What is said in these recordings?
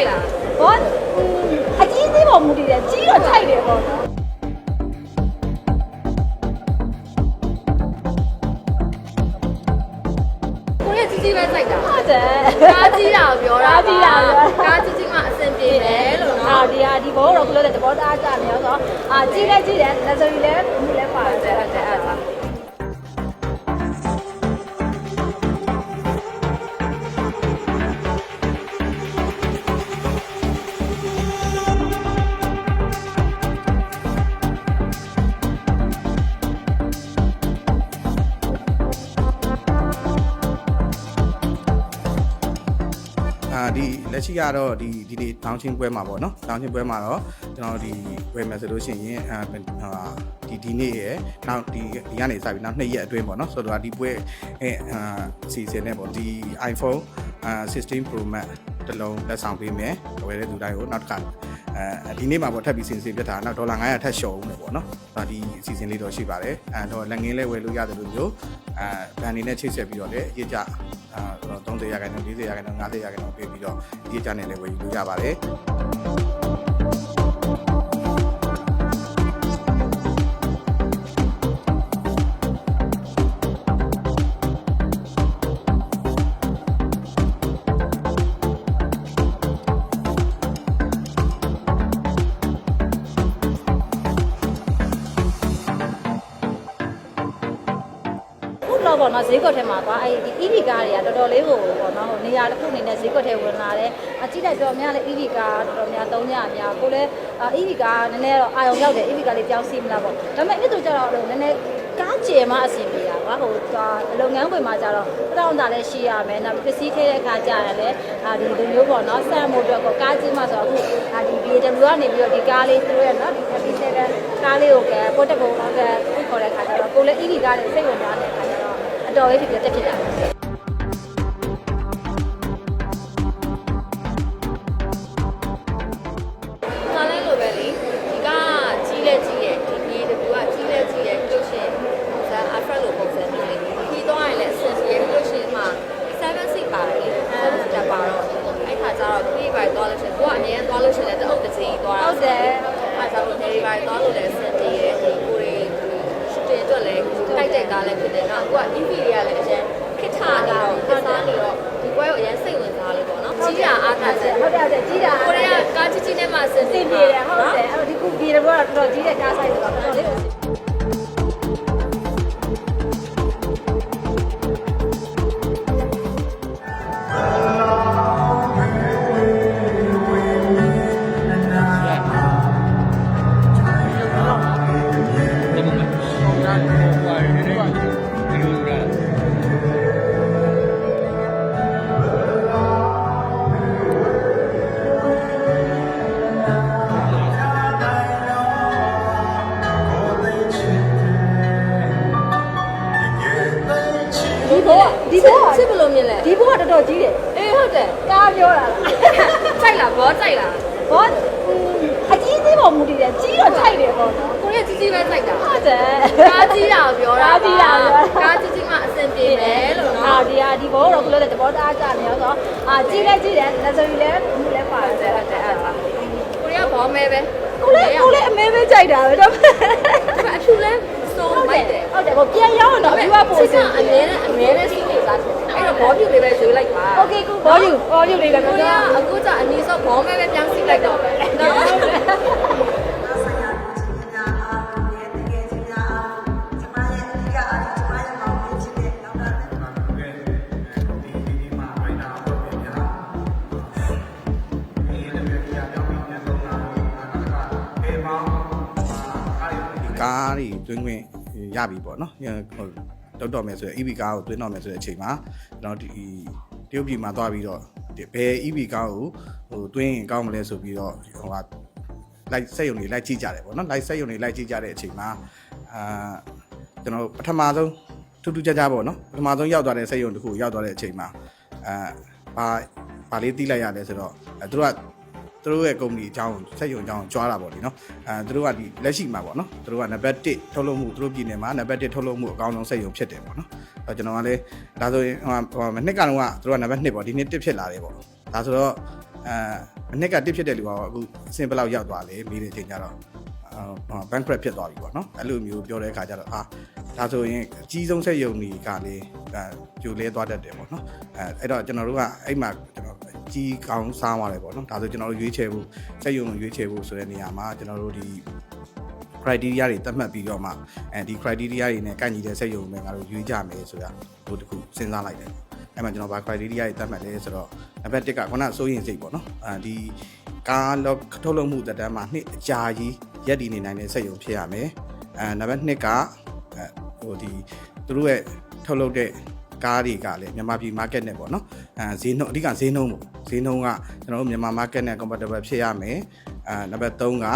ပြောတာလားကြိုက်လားဘောကြိုက်လားဘောအကြီးသေးပေါ်မူတည်တယ်ကြီးတော့ခြိုက်တယ်ပေါ့နော်ကိုရဲ့ကြီးကြီးပဲကြိုက်တာဟုတ်တယ်ကားကြီးတာကိုပြောတာကားကြီးတာကိုပြောတာကားကြီးကြီးမှအဆင်ပြေတယ်လို့အာနော်ဒီဟာဒီဘောတော့ကလို့တဲ့သဘောတရားကြနေရောဆိုတော့အာကြီးလဲကြီးတယ်လက်စုပ်လည်းမူလည်းပါတယ်တဲ့တဲ့အဲ့ဒါအာဒီ လက်ရှိကတော့ဒီဒီနေ့တောင်းချင်းပွဲမှာပေါ့နော်တောင်းချင်းပွဲမှာတော့ကျွန်တော်ဒီပွဲမယ်ဆိုလို့ရှိရင်အာဟာဒီဒီနေ့ရယ်နောက်ဒီဒီကနေစပြီးနောက်နှစ်ရက်အတွင်းပေါ့နော်ဆိုတော့ဒီပွဲအဲအာအစီအစဉ်နဲ့ပေါ့ဒီ iPhone အာ16 Pro Max တစ်လုံးလက်ဆောင်ပေးမယ်ဝယ်တဲ့လူတိုင်းကိုနောက်တစ်ခါ အဲဒီနေ့မှာပေါ့ထပ်ပြီးစင်စင်ပြတ်တာနောက်ဒေါ်လာ900ထပ်လျှော်ဦးမယ်ပေါ့နော်ဒါဒီအစီအစဉ်လေးတော့ရှိပါတယ်အဲတော့လက်ငင်းလေးဝယ်လို့ရတယ်လို့မျိုးအဲဗန်နေနဲ့ချိတ်ဆက်ပြီးတော့လည်းအရေးကြအာ30ရာခိုင်နှုန်း40ရာခိုင်နှုန်း50ရာခိုင်နှုန်းပေးပြီးတော့အရေးကြနဲ့လည်းဝယ်ယူလို့ရပါတယ် တော့ပေါ့နော်ဈေးကွက်ထဲမှာကွာအဲ့ဒီ EV ကားတွေကတော်တော်လေးကိုပေါ့နော်ဟိုနေရာတစ်ခုအနေနဲ့ဈေးကွက်ထဲဝင်လာတယ်အကြည့်လိုက်တော့များလဲ EV ကားတော်တော်များသုံးကြအများကိုလည်း EV ကားနည်းနည်းတော့အာရုံရောက်တယ် EV ကားလေးပြောင်းစီးမလားပေါ့ဒါပေမဲ့အဲ့တို့ကျတော့နည်းနည်းကားကျယ်မှအဆင်ပြေတာကွာဟိုလုပ်ငန်းခွင်မှာကျတော့တောင်းတာလည်းရှိရမယ်နောက်ပစ္စည်းထည့်တဲ့အခါကျရင်လည်းအာဒီလိုမျိုးပေါ့နော်ဆန်မို့တော့ကားကြီးမှဆိုတော့အခုအာဒီ BMW ကနေပြီးတော့ဒီကားလေးသူတို့ရဲ့နော်ဒီ Happy Seven ကားလေးကိုကဲပို့တက်ကိုကဲခေါ်တဲ့အခါကျတော့ကိုလည်း EV ကားလေးစိတ်ဝင်စားတဲ့အခါ ကျတော့အတော်လေးဖြစ်ဖြစ်တက်ဖြစ်တာ တာအားထားချက်ဟုတ်တယ်ဟုတ်တယ်ကြီးတာကိုရီးယားကားကြီးကြီးနဲ့မှစင်စင်ပြေတယ်ဟုတ်တယ်အဲ့တော့ဒီခုပြေတယ်ဘောတော့တော်တော်ကြီးတဲ့ကားဆိုင်ဆိုတော့တော်တော်လေး တော်တော်ကြီးတယ်အေးဟုတ်တယ်ကားပြောတာလားကြိုက်လားဘောကြိုက်လားဘောအကြီးသေးပေါ်မူတည်တယ်ကြီးတော့ခြိုက်တယ်ပေါ့နော်ကိုရီးယားကြီးကြီးပဲကြိုက်တာဟုတ်တယ်ကားကြီးတာကိုပြောတာကားကြီးတာကိုပြောတာကားကြီးကြီးမှအဆင်ပြေတယ်လို့အာနော်ဒီဟာဒီဘောတော့ကလို့တဲ့သဘောတရားကြနေရောဆိုတော့အာကြီးလဲကြီးတယ်လက်စုပ်လည်းမူလည်းပါတဟုတ်တယ်ယ်ဟုတ်တယ်အဲ့ဒါကိုရီးယားဘောမဲပဲကိုလည်းကိုလည်းအမဲမဲကြိုက်တာပဲတော့ဒါပေမဲ့အဖြူလဲစိုးမိုက်တယ်ဟုတ်တယ်ကိုပြန်ရောက်တော့ဒီကပို့စစ်စကအမြဲတမ်းအမြဲတမ်း စီးနေစားတယ်အဲ့တော့ဘောပြူလေးပဲရွေးလိုက်ပါ โอเคကူဘောယူဘောယူလေးလည်း ကို ပြော ရီးယားအခုကျအနည်းဆုံးဘောမဲပဲပြောင်းစီးလိုက်တော့ပဲနော် ဆိုင်ရာချင်းများအားလုံးရဲ့တကယ်ချင်းများအားလုံးကျမရဲ့အဓိကအားဖြင့်ကျမရဲ့မောင်လေးဖြစ်တဲ့နောက်တာ ဒီဒီဒီမှာအိုင်နာတော့ပြန်ရတာဒီလည်းပြန်ပြပြောင်းပြီးပြန်ဆုံး လာတော့နောက်ကအေးမောင်းဒီကားတွေတွင်းခွင့်ရပြီပေါ့နော်ဟိုတော့တော့မယ်ဆိုရင် EV ကားကိုတွင်းတော့မယ်ဆိုတဲ့အချိန်မှာကျွန်တော်ဒီတရုတ်ပြည်မှာသွားပြီးတော့ဘယ် EV ကားကိုဟိုတွင်းရင်ကောင်းမလဲဆိုပြီးတော့ဟိုဟာလိုက်စက်ရုံတွေလိုက်ကြည့်ကြတယ်ပေါ့နော်လိုက်စက်ရုံတွေလိုက်ကြည့်ကြတဲ့အချိန်မှာအာကျွန်တော်ပထမဆုံးထူးထူးခြားခြားပေါ့နော်ပထမဆုံးရောက်သွားတဲ့စက်ရုံတစ်ခုရောက်သွားတဲ့အချိန်မှာအာဘာဘာလေးတီးလိုက်ရလဲဆိုတော့အဲသူတို့က သူတို့ရဲ့ကုမ္ပဏီအကြောင်းစက်ရုံအကြောင်းကြွားတာပေါ့ဒီနော်အဲသူတို့ကဒီလက်ရှိမှာပေါ့နော်သူတို့ကနံပါတ်1ထုတ်လုပ်မှုသူတို့ပြည်နယ်မှာနံပါတ်1ထုတ်လုပ်မှုအကောင်းဆုံးစက်ရုံဖြစ်တယ်ပေါ့နော်အဲကျွန်တော်ကလည်းဒါဆိုရင်ဟိုနှစ်ကတော့ကသူတို့ကနံပါတ်2ပေါ့ဒီနေ့1ဖြစ်လာတယ်ပေါ့ဒါဆိုတော့အဲနှစ်က1ဖြစ်တဲ့လူကအခုအဆင်ဘယ်လောက်ရောက်သွားလဲမေးတဲ့အချိန်ကျတော့အာ bankrupt ဖြစ်သွားပြီပေါ့နော်အဲ့လိုမျိုးပြောတဲ့အခါကျတော့အာဒါဆိုရင်အကြီးဆုံးစက်ရုံတွေကလည်းအဲပြိုလဲသွားတတ်တယ်ပေါ့နော်အဲအဲ့တော့ကျွန်တော်တို့ကအဲ့မှာကျွန်တော် ကြီးကောင်းစားသွားတယ်ပေါ့နော်ဒါဆိုကျွန်တော်တို့ရွေးချယ်ဖို့စက်ရုံကိုရွေးချယ်ဖို့ဆိုတဲ့နေရာမှာကျွန်တော်တို့ဒီ criteria တွေသတ်မှတ်ပြီးတော့မှအဲဒီ criteria တွေနဲ့ကိုက်ညီတဲ့စက်ရုံတွေငါတို့ရွေးကြမယ်ဆိုတာဟိုတခုစဉ်းစားလိုက်တယ်အဲ့မှာကျွန်တော်ဗာ criteria တွေသတ်မှတ်လဲဆိုတော့နံပါတ်1ကခုနစိုးရင်စိတ်ပေါ့နော်အဲဒီကားလောက်ထုတ်လုပ်မှုတက်တန်းမှာနှစ်အကြာကြီးရက်တည်နေနိုင်တဲ့စက်ရုံဖြစ်ရမယ်အဲနံပါတ်2ကအဲဟိုဒီသူတို့ရဲ့ထုတ်လုပ်တဲ့ ကားတွေကလည်းမြန်မာပြည် market နဲ့ပေါ့နော်အဲဈေးနှုန်းအဓိကဈေးနှုန်းပေါ့ဈေးနှုန်းကကျွန်တော်တို့မြန်မာ market နဲ့ compatible ဖြစ်ရမယ်အဲနံပါတ်3က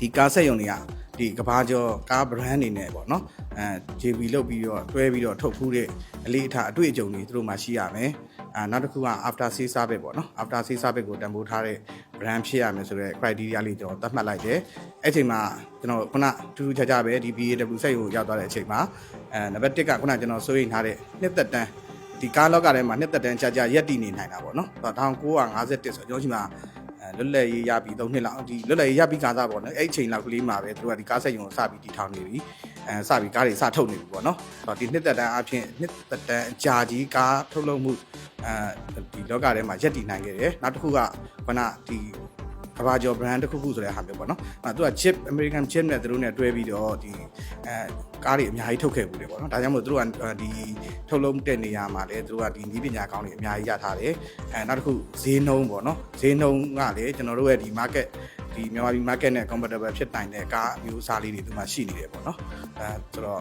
ဒီကားဆက်ယုံတွေကဒီကဘာကျော်ကား brand အနေနဲ့ပေါ့နော် အဲ JB လောက်ပြီးတော့တွဲပြီးတော့ထုတ်ဖူးတဲ့အလေးအထားအတွေ့အကြုံတွေသူတို့မှရှိရမယ်အာနောက်တစ်ခုက after sale service ပေါ့နော် after sale service ကိုတန်ဖိုးထားတဲ့ brand ဖြစ်ရမယ်ဆိုတော့ criteria လေးကျွန်တော်သတ်မှတ်လိုက်တယ်အဲ့ချိန်မှာကျွန်တော်ခုနထူးထူးခြားခြားပဲဒီ BAW စိတ်ကိုရောက်သွားတဲ့အချိန်မှာအဲနံပါတ်1ကခုနကျွန်တော်စိုးရိမ်ထားတဲ့နှစ်သက်တမ်းဒီကားလောက်ကထဲမှာနှစ်သက်တမ်းကြာကြာရက်တည်နေနိုင်တာပေါ့နော်1951ဆိုတော့ကျွန်တော်ရှိမှာအဲလွတ်လပ်ရေးရပြီး3နှစ်လောက်ဒီလွတ်လပ်ရေးရပြီးကားစားပေါ့နော်အဲ့အချိန်လောက်ကလေးမှာပဲသူကဒီကားဆက်ရုံကိုစပြီးတည်ထောင်နေပြီ အဲစပြီးကားတွေစထုတ်နေပြီပေါ့နော်ဆိုတော့ဒီနှစ်သက်တမ်းအဖြစ်နှစ်သက်တမ်းအကြာကြီးကားထုတ်လုပ်မှုအဲဒီလောကထဲမှာရက်တည်နိုင်ခဲ့တယ်နောက်တစ်ခုကခုနဒီကဘာကျော် brand တစ်ခုခုဆိုတဲ့ဟာမျိုးပေါ့နော်အဲသူက chip American chip နဲ့သူတို့နဲ့တွဲပြီးတော့ဒီအဲကားတွေအများကြီးထုတ်ခဲ့ဘူးတယ်ပေါ့နော်ဒါကြောင့်မို့သူတို့ကဒီထုတ်လုပ်တဲ့နေရာမှာလည်းသူတို့ကဒီနည်းပညာကောင်းတွေအများကြီးရထားတယ်အဲနောက်တစ်ခုဈေးနှုန်းပေါ့နော်ဈေးနှုန်းကလည်းကျွန်တော်တို့ရဲ့ဒီ market ဒီမြန်မာပြည် market နဲ့ compatible ဖြစ်နိုင်တဲ့ကားအမျိုးအစားလေးတွေဒီမှာရှိနေတယ်ပေါ့နော်အဲဆိုတော့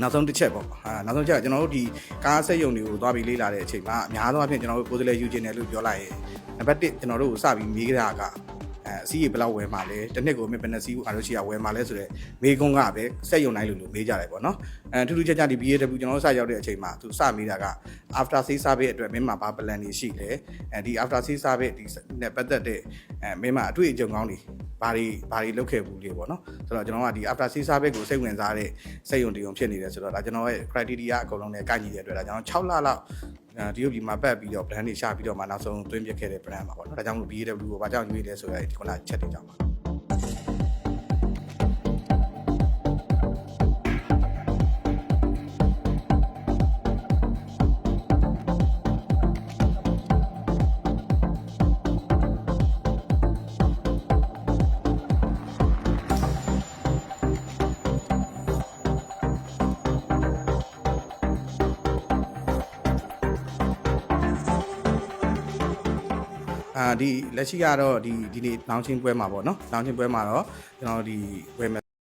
နောက်ဆုံးတစ်ချက်ပေါ့အာနောက်ဆုံးချက်ကကျွန်တော်တို့ဒီကားဆက်ယုံတွေကိုသွားပြီးလေ့လာတဲ့အချိန်မှာအများဆုံးအဖြစ်ကျွန်တော်တို့ကိုယ်စားလှယ်ယူခြင်းတယ်လို့ပြောလိုက်ရင်နံပါတ်1ကျွန်တော်တို့ကိုစပြီးမေးကြတာက အဲအစည်းရေဘယ်လောက်ဝယ်မှာလဲတစ်နှစ်ကိုမြင့်ဘယ်နှစီးအားလို့ရှိရဝယ်မှာလဲဆိုတော့မေးခွန်းကပဲဆက်ယုံနိုင်လို့လို့မေးကြတယ်ပေါ့နော်အဲထူးထူးခြားခြားဒီ BAW ကျွန်တော်တို့စရောက်တဲ့အချိန်မှာသူစမေးတာက after sale service အတွက်မင်းမှာဘာ plan တွေရှိလဲအဲဒီ after sale service ဒီနဲ့ပတ်သက်တဲ့အဲမင်းမှာအတွေ့အကြုံကောင်းတွေဘာတွေဘာတွေလုပ်ခဲ့ဘူးလေပေါ့နော်ဆိုတော့ကျွန်တော်ကဒီ after sale service ကိုစိတ်ဝင်စားတဲ့စိတ်ယုံတည်ုံဖြစ်နေတယ်ဆိုတော့ဒါကျွန်တော်ရဲ့ criteria အကုန်လုံးနဲ့ကိုက်ညီတဲ့အတွက်ဒါကျွန်တော်6လလောက် အဲဒီလိုပြီးမှာပတ်ပြီးတော့ brand တွေရှာပြီးတော့မှနောက်ဆုံးသွင်းပြခဲ့တဲ့ brand ပါပေါ့နော်ဒါကြောင့်မို့ BAW ကိုဘာကြောင့်ရွေးလဲဆိုတော့ဒီခုနချက်တွေကြောင့်ပါ အာဒီလက်ရှိကတော့ဒီဒီနေ့လောင်းချင်းပွဲမှာပေါ့နော်လောင်းချင်းပွဲမှာတော့ကျွန်တော်တို့ဒီဝယ်မယ်